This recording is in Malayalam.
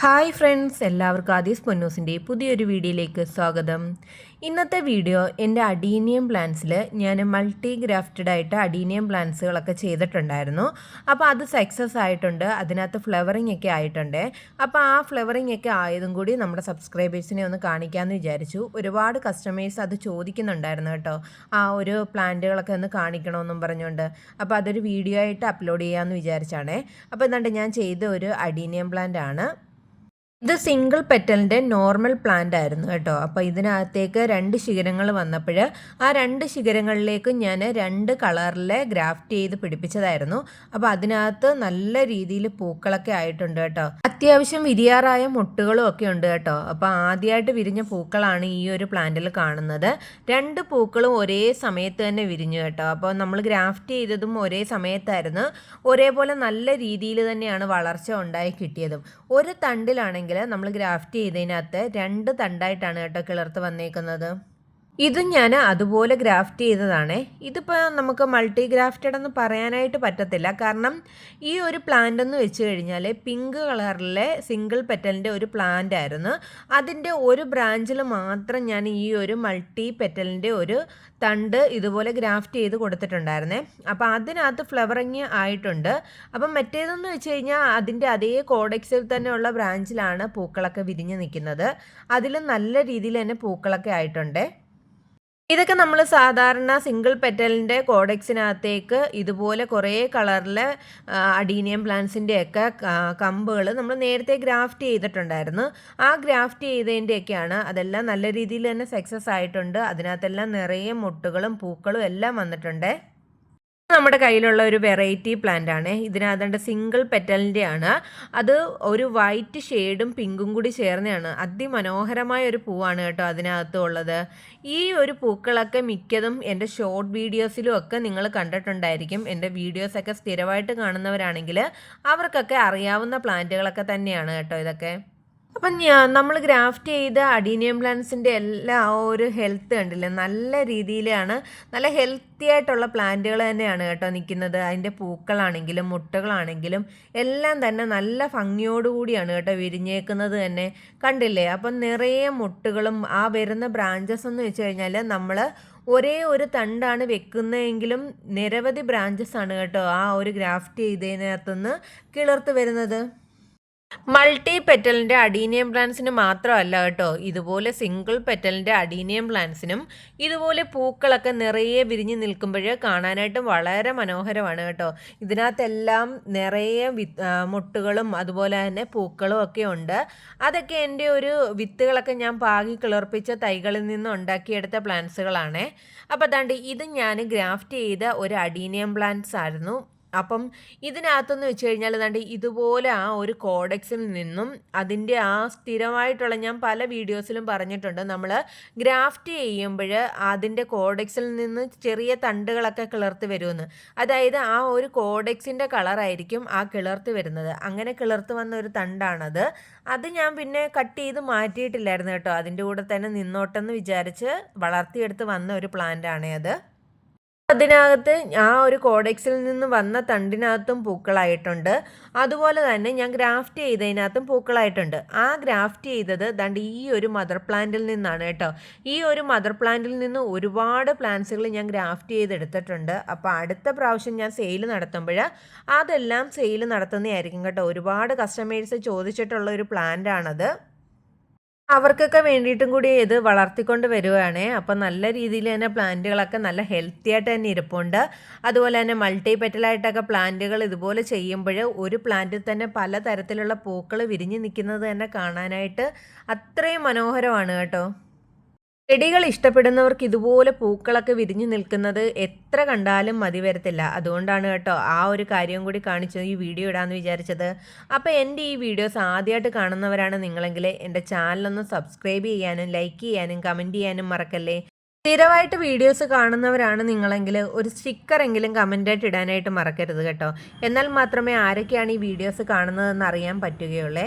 ഹായ് ഫ്രണ്ട്സ് എല്ലാവർക്കും ആദീസ് പൊന്നൂസിന്റെ പുതിയൊരു വീഡിയോയിലേക്ക് സ്വാഗതം. ഇന്നത്തെ വീഡിയോ എന്റെ അഡീനിയം പ്ലാന്റ്സിൽ ഞാൻ മൾട്ടി ഗ്രാഫ്റ്റഡ് ആയിട്ട് അഡീനിയം പ്ലാന്റ്സുകളൊക്കെ ചെയ്തിട്ടുണ്ടായിരുന്നു. അപ്പോൾ അത് സക്സസ് ആയിട്ടുണ്ട് അതിനകത്ത് ഫ്ലവറിംഗ് ഒക്കെ ആയിട്ടുണ്ട്. അപ്പോൾ ആ ഫ്ലവറിംഗ് ഒക്കെ ആയതും കൂടി നമ്മുടെ സബ്സ്ക്രൈബേഴ്സിനെ ഒന്ന് കാണിക്കാമെന്ന് വിചാരിച്ചു. ഒരുപാട് കസ്റ്റമേഴ്സ് അത് ചോദിക്കുന്നുണ്ടായിരുന്നു കേട്ടോ. ആ ഒരു പ്ലാന്റുകളൊക്കെ ഒന്ന് കാണിക്കണമെന്നും പറഞ്ഞുകൊണ്ട്. അപ്പോൾ അതൊരു വീഡിയോ ആയിട്ട് അപ്ലോഡ് ചെയ്യാമെന്ന് വിചാരിച്ചാണേ. അപ്പോൾ എന്താണ്ട് ഞാൻ ചെയ്ത ഒരു അഡീനിയം പ്ലാന്റ് ആണ് ഇത് സിംഗിൾ പെറ്റലിന്റെ നോർമൽ പ്ലാന്റ് ആയിരുന്നു കേട്ടോ. അപ്പോൾ ഇതിനകത്തേക്ക് രണ്ട് ശിഖരങ്ങൾ വന്നപ്പോൾ ആ രണ്ട് ശിഖരങ്ങളിലേക്കും ഞാൻ രണ്ട് കളറിലെ ഗ്രാഫ്റ്റ് ചെയ്ത് പിടിപ്പിച്ചതായിരുന്നു. അപ്പോൾ അതിനകത്ത് നല്ല രീതിയിൽ പൂക്കളൊക്കെ ആയിട്ടുണ്ട് കേട്ടോ. അത്യാവശ്യം വിരിയാറായ മുട്ടുകളും ഒക്കെ ഉണ്ട് കേട്ടോ. അപ്പോൾ ആദ്യമായിട്ട് വിരിഞ്ഞ പൂക്കളാണ് ഈ ഒരു പ്ലാന്റിൽ കാണുന്നത്. രണ്ട് പൂക്കളും ഒരേ സമയത്ത് തന്നെ വിരിഞ്ഞു കേട്ടോ. അപ്പോൾ നമ്മൾ ഗ്രാഫ്റ്റ് ചെയ്തതും ഒരേ സമയത്തായിരുന്നു. ഒരേപോലെ നല്ല രീതിയിൽ തന്നെയാണ് വളർച്ച ഉണ്ടായി കിട്ടിയതും. ഒരു തണ്ടിലാണെങ്കിൽ നമ്മൾ ഗ്രാഫ്റ്റ് ചെയ്തതിനകത്ത് രണ്ട് തണ്ടായിട്ടാണ് കേട്ടോ കിളർത്ത് വന്നേക്കുന്നത്. ഇതും ഞാൻ അതുപോലെ ഗ്രാഫ്റ്റ് ചെയ്തതാണ്. ഇതിപ്പോൾ നമുക്ക് മൾട്ടി ഗ്രാഫ്റ്റഡ് എന്ന് പറയാനായിട്ട് പറ്റത്തില്ല. കാരണം ഈ ഒരു പ്ലാന്റ് എന്ന് വെച്ച് കഴിഞ്ഞാൽ പിങ്ക് കളറിലെ സിംഗിൾ പെറ്റലിന്റെ ഒരു പ്ലാന്റ് ആയിരുന്നു. അതിന്റെ ഒരു ബ്രാഞ്ചിൽ മാത്രം ഞാൻ ഈ ഒരു മൾട്ടി പെറ്റലിന്റെ ഒരു തണ്ട് ഇതുപോലെ ഗ്രാഫ്റ്റ് ചെയ്ത് കൊടുത്തിട്ടുണ്ടായിരുന്നേ. അപ്പോൾ അതിനകത്ത് ഫ്ലവറിങ് ആയിട്ടുണ്ട്. അപ്പം മറ്റേതെന്ന് വെച്ച് കഴിഞ്ഞാൽ അതിന്റെ അതേ കോഡെക്സിൽ തന്നെയുള്ള ബ്രാഞ്ചിലാണ് പൂക്കളൊക്കെ വിരിഞ്ഞ് നിൽക്കുന്നത്. അതിൽ നല്ല രീതിയിൽ തന്നെ പൂക്കളൊക്കെ ആയിട്ടുണ്ട്. ഇതൊക്കെ നമ്മൾ സാധാരണ സിംഗിൾ പെറ്റലിന്റെ കോഡെക്സിനകത്തേക്ക് ഇതുപോലെ കുറേ കളറിൽ അഡീനിയം പ്ലാന്റ്സിന്റെയൊക്കെ കമ്പുകൾ നമ്മൾ നേരത്തെ ഗ്രാഫ്റ്റ് ചെയ്തിട്ടുണ്ടായിരുന്നു. ആ ഗ്രാഫ്റ്റ് ചെയ്തതിന്റെയൊക്കെയാണ് അതെല്ലാം നല്ല രീതിയിൽ തന്നെ സക്സസ് ആയിട്ടുണ്ട്. അതിനകത്തെല്ലാം നിറയെ മുട്ടുകളും പൂക്കളും എല്ലാം വന്നിട്ടുണ്ട്. നമ്മുടെ കയ്യിലുള്ള ഒരു വെറൈറ്റി പ്ലാന്റ് ആണ്. ഇതിനകത്തുണ്ട് സിംഗിൾ പെറ്റലിന്റെ ആണ് അത് ഒരു വൈറ്റ് ഷെയ്ഡും പിങ്കും കൂടി ചേർന്നതാണ്. അതിമനോഹരമായ ഒരു പൂവാണ് കേട്ടോ അതിനകത്ത് ഉള്ളത്. ഈ ഒരു പൂക്കളൊക്കെ മിക്കതും എന്റെ ഷോർട്ട് വീഡിയോസിലും ഒക്കെ നിങ്ങൾ കണ്ടിട്ടുണ്ടായിരിക്കും. എന്റെ വീഡിയോസൊക്കെ സ്ഥിരമായിട്ട് കാണുന്നവരാണെങ്കിൽ അവർക്കൊക്കെ അറിയാവുന്ന പ്ലാന്റുകളൊക്കെ തന്നെയാണ് കേട്ടോ ഇതൊക്കെ. അപ്പം ഞാൻ നമ്മൾ ഗ്രാഫ്റ്റ് ചെയ്ത അഡീനിയം പ്ലാന്റ്സിന്റെ എല്ലാ ആ ഒരു ഹെൽത്ത് കണ്ടില്ലേ? നല്ല രീതിയിലാണ് നല്ല ഹെൽത്തി ആയിട്ടുള്ള പ്ലാന്റുകൾ തന്നെയാണ് കേട്ടോ നിൽക്കുന്നത് അതിന്റെ പൂക്കളാണെങ്കിലും മുട്ടകളാണെങ്കിലും എല്ലാം തന്നെ നല്ല ഭംഗിയോടുകൂടിയാണ് കേട്ടോ വിരിഞ്ഞേക്കുന്നത് തന്നെ കണ്ടില്ലേ? അപ്പം നിറയെ മുട്ടുകളും ആ വരുന്ന ബ്രാഞ്ചസ് എന്ന് വെച്ച് കഴിഞ്ഞാൽ നമ്മൾ ഒരേ ഒരു തണ്ടാണ് വെക്കുന്നതെങ്കിലും നിരവധി ബ്രാഞ്ചസ് ആണ് കേട്ടോ ആ ഒരു ഗ്രാഫ്റ്റ് ചെയ്തതിനകത്തുനിന്ന് കിളർത്ത് വരുന്നത്. മൾട്ടി പെറ്റലിന്റെ അഡീനിയം പ്ലാന്റ്സിന് മാത്രമല്ല കേട്ടോ. ഇതുപോലെ സിംഗിൾ പെറ്റലിന്റെ അഡീനിയം പ്ലാന്റ്സിനും ഇതുപോലെ പൂക്കളൊക്കെ നിറയെ വിരിഞ്ഞ് നിൽക്കുമ്പോൾ കാണാനായിട്ട് വളരെ മനോഹരമാണ് കേട്ടോ. ഇതിനകത്തെല്ലാം നിറയെ മുട്ടുകളും അതുപോലെ തന്നെ പൂക്കളും ഒക്കെ ഉണ്ട്. അതൊക്കെ എന്റെ ഒരു വിത്തുകളൊക്കെ ഞാൻ പാകി കിളർപ്പിച്ച തൈകളിൽ നിന്ന് ഉണ്ടാക്കിയെടുത്ത പ്ലാന്റ്സുകളാണ്. അപ്പോൾ അതാണ്ട് ഇത് ഞാൻ ഗ്രാഫ്റ്റ് ചെയ്ത ഒരു അഡീനിയം പ്ലാന്റ്സ് ആയിരുന്നു. അപ്പം ഇതിനകത്തെന്ന് വെച്ച് കഴിഞ്ഞാൽ ഏതാണ്ട് ഇതുപോലെ ആ ഒരു കോഡക്സിൽ നിന്നും അതിന്റെ ആ സ്ഥിരമായിട്ടുള്ള ഞാൻ പല വീഡിയോസിലും പറഞ്ഞിട്ടുണ്ട്. നമ്മൾ ഗ്രാഫ്റ്റ് ചെയ്യുമ്പോൾ അതിന്റെ കോഡക്സിൽ നിന്ന് ചെറിയ തണ്ടുകളൊക്കെ കിളർത്ത് വരുമെന്ന് അതായത് ആ ഒരു കോഡക്സിന്റെ കളറായിരിക്കും ആ കിളർത്ത് വരുന്നത്. അങ്ങനെ കിളർത്ത് വന്ന ഒരു തണ്ടാണത്. അത് ഞാൻ പിന്നെ കട്ട് ചെയ്ത് മാറ്റിയിട്ടില്ലായിരുന്നു കേട്ടോ. അതിന്റെ കൂടെ തന്നെ നിന്നോട്ടെന്ന് വിചാരിച്ച് വളർത്തിയെടുത്ത് വന്ന ഒരു പ്ലാന്റ് ആണേ അത് അതിനകത്ത് ആ ഒരു കോഡെക്സിൽ നിന്ന് വന്ന തണ്ടിനകത്തും പൂക്കളായിട്ടുണ്ട്. അതുപോലെ തന്നെ ഞാൻ ഗ്രാഫ്റ്റ് ചെയ്തതിനകത്തും പൂക്കളായിട്ടുണ്ട്. ആ ഗ്രാഫ്റ്റ് ചെയ്തത് ദണ്ട് ഈ ഒരു മദർ പ്ലാന്റിൽ നിന്നാണ് കേട്ടോ. ഈ ഒരു മദർ പ്ലാന്റിൽ നിന്ന് ഒരുപാട് പ്ലാന്റ്സുകൾ ഞാൻ ഗ്രാഫ്റ്റ് ചെയ്തെടുത്തിട്ടുണ്ട്. അപ്പോൾ അടുത്ത പ്രാവശ്യം ഞാൻ സെയിൽ നടത്തുമ്പോൾ അതെല്ലാം സെയിൽ നടത്തുന്നതായിരിക്കും കേട്ടോ. ഒരുപാട് കസ്റ്റമേഴ്സ് ചോദിച്ചിട്ടുള്ള ഒരു പ്ലാന്റ് ആണത് അവർക്കൊക്കെ വേണ്ടിയിട്ടും കൂടി ഇത് വളർത്തിക്കൊണ്ട് വരുവാണ്. അപ്പം നല്ല രീതിയിൽ തന്നെ പ്ലാന്റുകളൊക്കെ നല്ല ഹെൽത്തി ആയിട്ട് തന്നെ ഇരിപ്പുണ്ട്. അതുപോലെ തന്നെ മൾട്ടി പെറ്റലായിട്ടൊക്കെ പ്ലാന്റുകൾ ഇതുപോലെ ചെയ്യുമ്പോൾ ഒരു പ്ലാന്റിൽ തന്നെ പല തരത്തിലുള്ള പൂക്കൾ വിരിഞ്ഞ് നിൽക്കുന്നത് തന്നെ കാണാനായിട്ട് അത്രയും മനോഹരമാണ് കേട്ടോ. ചെടികൾ ഇഷ്ടപ്പെടുന്നവർക്ക് ഇതുപോലെ പൂക്കളൊക്കെ വിരിഞ്ഞു നിൽക്കുന്നത് എത്ര കണ്ടാലും മതി വരത്തില്ല. അതുകൊണ്ടാണ് കേട്ടോ ആ ഒരു കാര്യം കൂടി കാണിച്ചത് ഈ വീഡിയോ ഇടാമെന്ന് വിചാരിച്ചത്. അപ്പോൾ എന്റെ ഈ വീഡിയോസ് ആദ്യമായിട്ട് കാണുന്നവരാണ് നിങ്ങളെങ്കിൽ എന്റെ ചാനലൊന്ന് സബ്സ്ക്രൈബ് ചെയ്യാനും ലൈക്ക് ചെയ്യാനും കമന്റ് ചെയ്യാനും മറക്കല്ലേ. സ്ഥിരമായിട്ട് വീഡിയോസ് കാണുന്നവരാണ് നിങ്ങളെങ്കിൽ ഒരു സ്റ്റിക്കറെങ്കിലും കമന്റായിട്ട് ഇടാനായിട്ട് മറക്കരുത് കേട്ടോ. എന്നാൽ മാത്രമേ ആരൊക്കെയാണ് ഈ വീഡിയോസ് കാണുന്നതെന്ന് അറിയാൻ പറ്റുകയുള്ളേ.